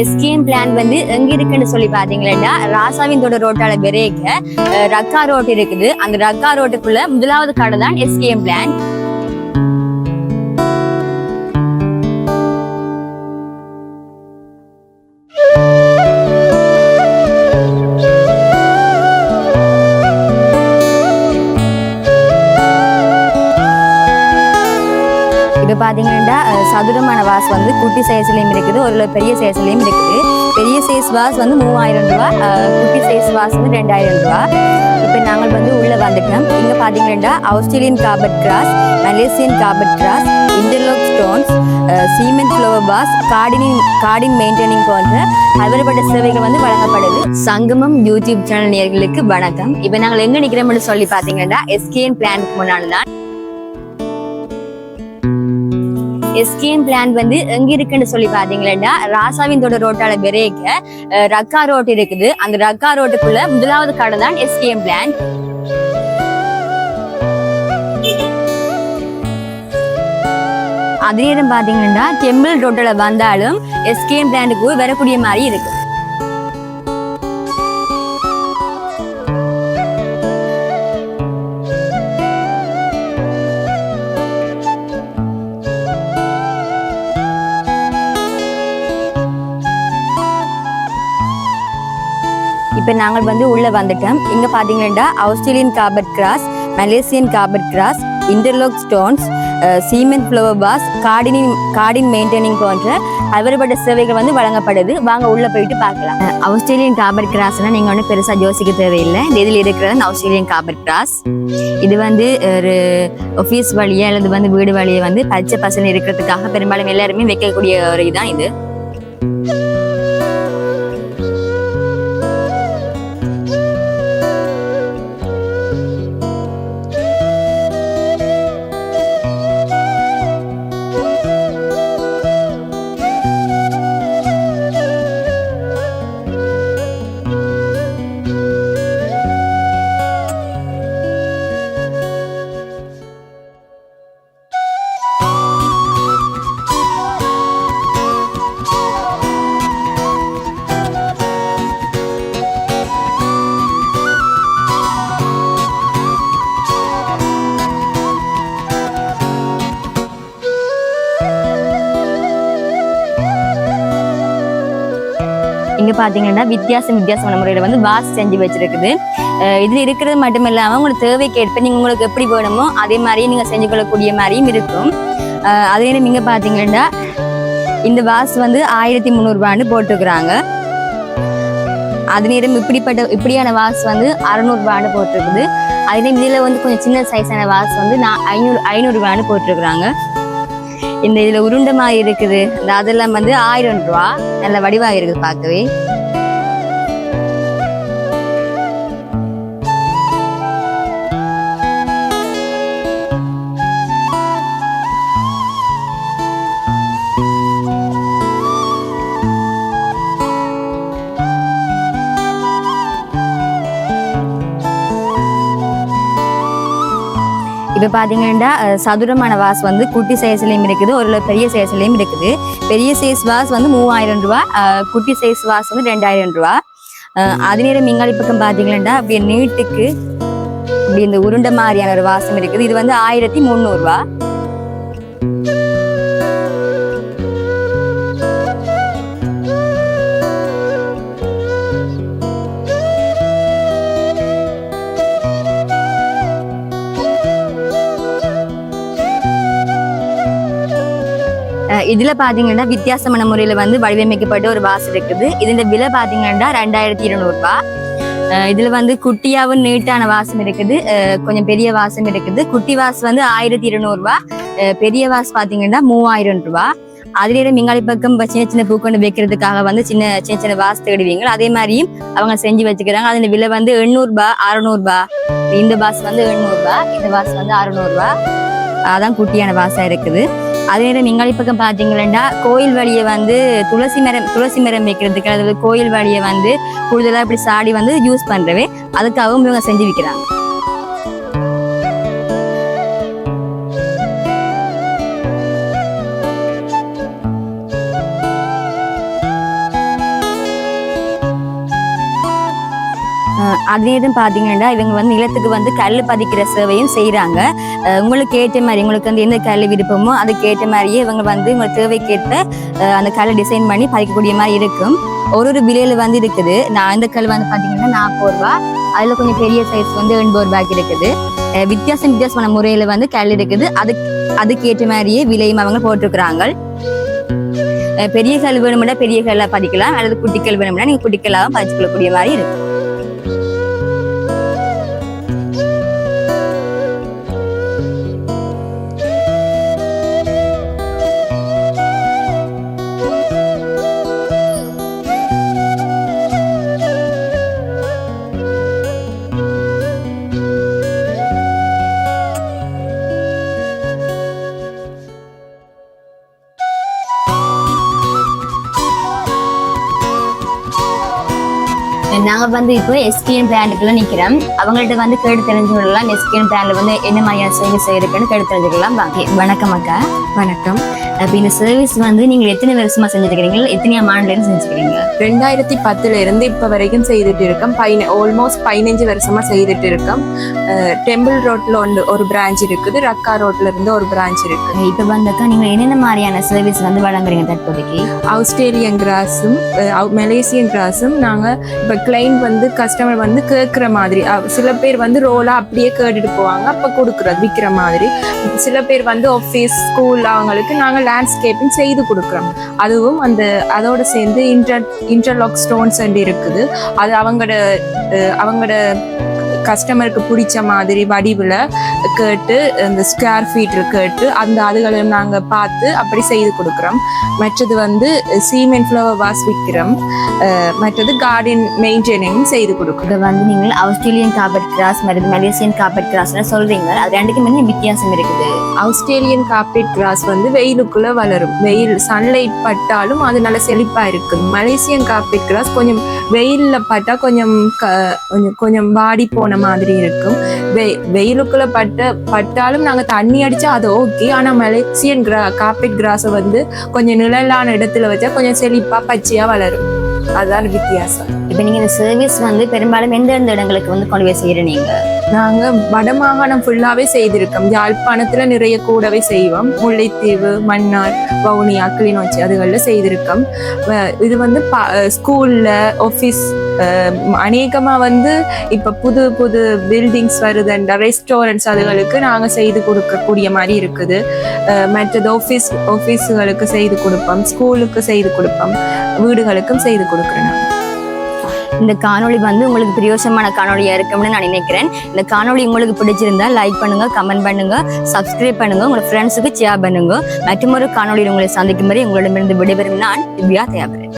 SKM plan வந்து எங்க இருக்குன்னு சொல்லி பாத்தீங்கன்னா ராசாவின் தோட ரோட்டால பிரேக்க ரக்கா ரோட் இருக்குது. அந்த ரக்கா ரோட்டுக்குள்ள முதலாவது கடை தான் எஸ்கேஎம் பிளான் சதுரமான வாஸ் வந்து குட்டி சைஸ்லையும் இருக்குது ஒரு பெரிய சைஸ்லையும் இருக்குது. பெரிய சைஸ் வாஸ் வந்து மூவாயிரம் ரூபா குட்டி சைஸ் வாஸ் வந்து ரெண்டாயிரம் ரூபா. இப்போ நாங்கள் வந்து உள்ளே வந்துட்டோம். இங்கே பார்த்தீங்கன்னா Australian carpet grass Malaysian carpet grass interlock stones cement flower pots gardening garden maintaining போன்ற பல்வேறுபட்ட சேவைகள் வந்து வழங்கப்படுது. சங்கமம் யூடியூப் சேனல் நேர்களுக்கு வணக்கம். இப்போ நாங்கள் எங்கே நிற்கிறோம்னு சொல்லி பார்த்தீங்கன்னா எஸ்கேஎன் பிளானுக்கு முன்னால் தான். எஸ்கேஎம் பிளான் வந்து எங்க இருக்குன்னு சொல்லி பாத்தீங்கன்னா ராசாவின் தோட ரோட்டால பிரேக்க ரக்கா ரோட் இருக்குது. அந்த ரக்கா ரோட்டுக்குள்ள முதலாவது கடை தான் எஸ்கேஎம் பிளான் அதே நேரம் பாத்தீங்கன்னா டெம்பிள் ரோட்டில் வந்தாலும் எஸ்கேஎம் பிளானுக்கு வரக்கூடிய மாதிரி இருக்கு. இப்போ நாங்கள் வந்து உள்ளே வந்துட்டோம். இங்கே பார்த்தீங்கன்னா Australian carpet grass Malaysian carpet grass interlock stones cement flower pots gardening garden maintaining போன்ற பல்வேறுபட்ட சேவைகள் வந்து வழங்கப்படுது. வாங்க உள்ளே போயிட்டு பார்க்கலாம். ஆஸ்திரேலியன் காபர் கிராஸ்னா நீங்கள் ஒன்றும் பெருசாக யோசிக்க தேவையில்லை. இந்த இதில் இருக்கிறது ஆஸ்திரேலியன் காபர் கிராஸ் இது வந்து ஒரு ஆஃபீஸ் வழியா அல்லது வந்து வீடு வழியை வந்து பச்சை பசங்க இருக்கிறதுக்காக பெரும்பாலும் எல்லாருமே வைக்கக்கூடிய ஒரு இதுதான் இது. பார்த்தீங்கன்னா வித்தியாசம் வித்தியாசமான முறையில் வந்து வாஸ் செஞ்சு வச்சிருக்குது. இதில் இருக்கிறது மட்டும் இல்லாமல் உங்களுக்கு தேவைக்கு ஏற்ப உங்களுக்கு எப்படி வேணுமோ அதே மாதிரியே நீங்கள் செஞ்சு கொள்ளக்கூடிய மாதிரியும் இருக்கும். அதே நேரம் இங்கே பார்த்தீங்கன்னா இந்த வாஸ் வந்து ஆயிரத்தி முந்நூறுபான்னு போட்டுக்கிறாங்க அது நேரம் இப்படிப்பட்ட இப்படியான வாஸ் வந்து அறநூறுபான்னு போட்டிருக்குது. அதே இதில் வந்து கொஞ்சம் சின்ன சைஸான வாஸ் வந்து நான் ஐநூறு ஐநூறுபான்னு போட்டிருக்கிறாங்க. இந்த இதுல உருண்டமாக இருக்குது. இந்த அதெல்லாம் வந்து ஆயிரம் ரூபா. நல்ல வடிவாக இருக்குது பார்க்கவே. இப்போ பார்த்தீங்கன்னா சதுரமான வாஸ் வந்து குட்டி சைஸ்லேயும் இருக்குது ஒரு பெரிய சைஸ்லேயும் இருக்குது. பெரிய சைஸ் வாஸ் வந்து மூவாயிரம் ரூபா குட்டி சைஸ் வாஸ் வந்து ரெண்டாயிரம் ரூபா. அஹ், அது நேரம் மிங்காலி பக்கம் பார்த்தீங்கன்னா அப்படியே நீட்டுக்கு இப்படி இந்த உருண்டை மாதிரியான ஒரு வாசம் இருக்குது. இது வந்து ஆயிரத்தி முந்நூறுரூவா இதுல பாத்தீங்கன்னா வித்தியாசமான முறையில வந்து வடிவமைக்கப்பட்ட ஒரு வாசல் இருக்குது. இதுல விலை பாத்தீங்கன்னா ரெண்டாயிரத்தி இருநூறுபா இதுல வந்து குட்டியாவும் நீட்டான வாசம் இருக்குது. கொஞ்சம் பெரிய வாசம் இருக்குது. குட்டி வாஸ் வந்து ஆயிரத்தி இருநூறுபா பெரிய வாஸ் பாத்தீங்கன்னா மூவாயிரம் ரூபா. அதுலேயே மிங்காலி பக்கம் சின்ன சின்ன பூக்கொண்டு வைக்கிறதுக்காக வந்து சின்ன சின்ன சின்ன வாஸ் தேடுவீங்க. அதே மாதிரியும் அவங்க செஞ்சு வச்சுக்கிறாங்க. அதன் விலை வந்து எண்ணூறுபா அறநூறுபா. இந்த வாஸ் வந்து எண்ணூறுபா இந்த வாஸ் வந்து அறுநூறுபா. அதான் குட்டியான வாசா இருக்குது. அதே நேரம் மிங்காலி பக்கம் பார்த்தீங்கன்னா கோயில் வழியை வந்து துளசி மரம் துளசி மரம் வைக்கிறதுக்கு அதாவது கோயில் வழியை வந்து கூடுதலாக இப்படி சாடி வந்து யூஸ் பண்ணுறவே அதுக்காகவும் இவங்க செஞ்சு விற்கிறாங்க அதே இது பார்த்தீங்கன்னா இவங்க வந்து நிலத்துக்கு வந்து கல் பதிக்கிற சேவையும் செய்கிறாங்க உங்களுக்கு ஏற்ற மாதிரி உங்களுக்கு வந்து எந்த கல் விருப்பமோ அதுக்கு ஏற்ற மாதிரியே இவங்க வந்து உங்கள் தேவைக்கேற்ற அந்த கல்லை டிசைன் பண்ணி பதிக்கக்கூடிய மாதிரி இருக்கும். ஒரு ஒரு விலையில வந்து இருக்குது. நான் இந்த கல் வந்து பார்த்தீங்கன்னா நாற்பது ரூபா. அதில் கொஞ்சம் பெரிய சைஸ் வந்து எண்பது ரூபாய்க்கு இருக்குது. வித்தியாசம் வித்தியாசமான முறையில் வந்து கல் இருக்குது. அதுக்கு அதுக்கேற்ற மாதிரியே விலையும் அவங்க போட்டிருக்கிறாங்க. பெரிய கல் வேணும்னா பெரிய கல்லாக பதிக்கலாம். அல்லது குட்டி வேணும்னா நீங்கள் குட்டி கல்லாகவும் பதிச்சுக்கொள்ளக்கூடிய மாதிரி இருக்கும். நாங்கள் வந்து இப்போ எஸ்கிஎன் பிராண்டுக்குள்ளே நிற்கிறோம் அவங்கள்ட்ட வந்து கேட்டு தெரிஞ்சுக்கலாம் எஸ்கிஎன் பிராண்டில் வந்து என்ன மாதிரியான சேவை செய்யிருக்குன்னு கேட்டு தெரிஞ்சுக்கலாம். வணக்கம் அக்கா. வணக்கம். அப்ப இந்த சர்வீஸ் வந்து நீங்க எத்தனை வருஷமா செஞ்சுருக்கீங்க எத்தனை ஆண்டுல இருந்து செஞ்சுருக்கீங்க ரெண்டாயிரத்தி பத்துல இருந்து இப்ப வரைக்கும் செய்துட்டு இருக்கோம். பதின ஆல்மோஸ்ட் பதினஞ்சு வருஷமா செய்துட்டு இருக்கோம். டெம்பிள் ரோட்ல ஒன்று ஒரு பிரான்ச் இருக்குது. ரக்கா ரோட்ல இருந்து ஒரு பிரான்ச் இருக்கு. இப்ப வந்து அக்கா நீங்க என்னென்ன மாதிரியான சர்வீஸ் வந்து வழங்குறீங்க தற்போதைக்கு? ஆஸ்திரேலியன் கிராஸும் மலேசியன் கிராஸும் நாங்க இப்ப கிளைண்ட் வந்து கஸ்டமர் வந்து கேட்குற மாதிரி சில பேர் வந்து ரோலா அப்படியே கேட்டுட்டு போவாங்க. அப்ப கொடுக்குறது விற்கிற மாதிரி. சில பேர் வந்து ஆஃபீஸ் ஸ்கூல் அவங்களுக்கு நாங்க லேண்ட்ஸ்கேப்பிங் செய்து கொடுக்குறோம். அதுவும் அந்த அதோடு சேர்ந்து இன்டர் இன்டர்லாக் ஸ்டோன்ஸ் இருக்குது. அது அவங்களோட அவங்களோட கஸ்டமருக்கு பிடிச்ச மாதிரி வடிவில் கேட்டு அந்த ஸ்கொயர் ஃபீட் கேட்டு அந்த அதுகளை நாங்கள் பார்த்து அப்படி செய்து கொடுக்குறோம். மற்றது வந்து சீமெண்ட் ஃப்ளவர் வாஸ் விற்கிறோம் மற்றது கார்டன் மெயின்டைனிங் செய்து கொடுக்குறோம். இப்ப வந்து நீங்கள் ஆஸ்திரேலியன் கார்பெட் கிராஸ் மற்றும் மலேசியன் கார்பெட் கிராஸ்னு சொல்றீங்க. அது ரெண்டுக்கும் என்ன வித்தியாசம் இருக்குது? ஆஸ்திரேலியன் கார்பெட் கிராஸ் வந்து வெயிலுக்குள்ள வளரும். வெயில் சன்லைட் பட்டாலும் அது நல்ல செழிப்பா இருக்குது. மலேசியன் கார்பெட் கிராஸ் கொஞ்சம் வெயில்ல பட்டா கொஞ்சம் க- கொஞ்சம் கொஞ்சம் வாடி போன மாதிரி இருக்கும். வெ- வெயிலுக்குள்ள பட்ட பட்டாலும் நாங்க தண்ணி அடிச்சா அது ஓகே ஆனா மலேசியன் கிரா காப்பிட் கிராஸை வந்து கொஞ்சம் நிழலான இடத்துல வச்சா கொஞ்சம் செழிப்பா பச்சையா வளரும். அதுதான் வித்தியாசம். இப்ப நீங்க இந்த சர்வீஸ் வந்து பெரும்பாலும் எந்தெந்த இடங்களுக்கு வந்து கொண்டு போய் செய்யற நீங்க நாங்க வடமாகாணம் ஃபுல்லாவே செய்திருக்கோம். யாழ்ப்பாணத்துல நிறைய கூடவே செய்வோம். முல்லைத்தீவு மன்னார் வவுனியா கிளிநொச்சி அதுகளில் செய்திருக்கோம். இது வந்து ப- ஸ்கூல்ல ஆஃபீஸ் அநேகமாக வந்து இப்போ புது புது பில்டிங்ஸ் வருதுன்ற ரெஸ்டாரண்ட்ஸ் அதுகளுக்கு நாங்கள் செய்து கொடுக்கக்கூடிய மாதிரி இருக்குது. மற்றது ஆஃபீஸ் ஆஃபீஸுகளுக்கு செய்து கொடுப்போம். ஸ்கூலுக்கு செய்து கொடுப்போம். வீடுகளுக்கும் செய்து கொடுக்குறோம் நாங்கள் இந்த காணொளி வந்து உங்களுக்கு பிரியோசமான காணொளியா இருக்கும்னு நான் நினைக்கிறேன். இந்த காணொளி உங்களுக்கு பிடிச்சிருந்தா லைக் பண்ணுங்க கமெண்ட் பண்ணுங்க சப்ஸ்கிரைப் பண்ணுங்க உங்க ஃப்ரெண்ட்ஸுக்கு ஷேர் பண்ணுங்க. மற்றும் ஒரு காணொளியில் உங்களை சந்திக்கும் வரை உங்களிடமிருந்து விடைபெறும் நான் திவ்யா தேவரன்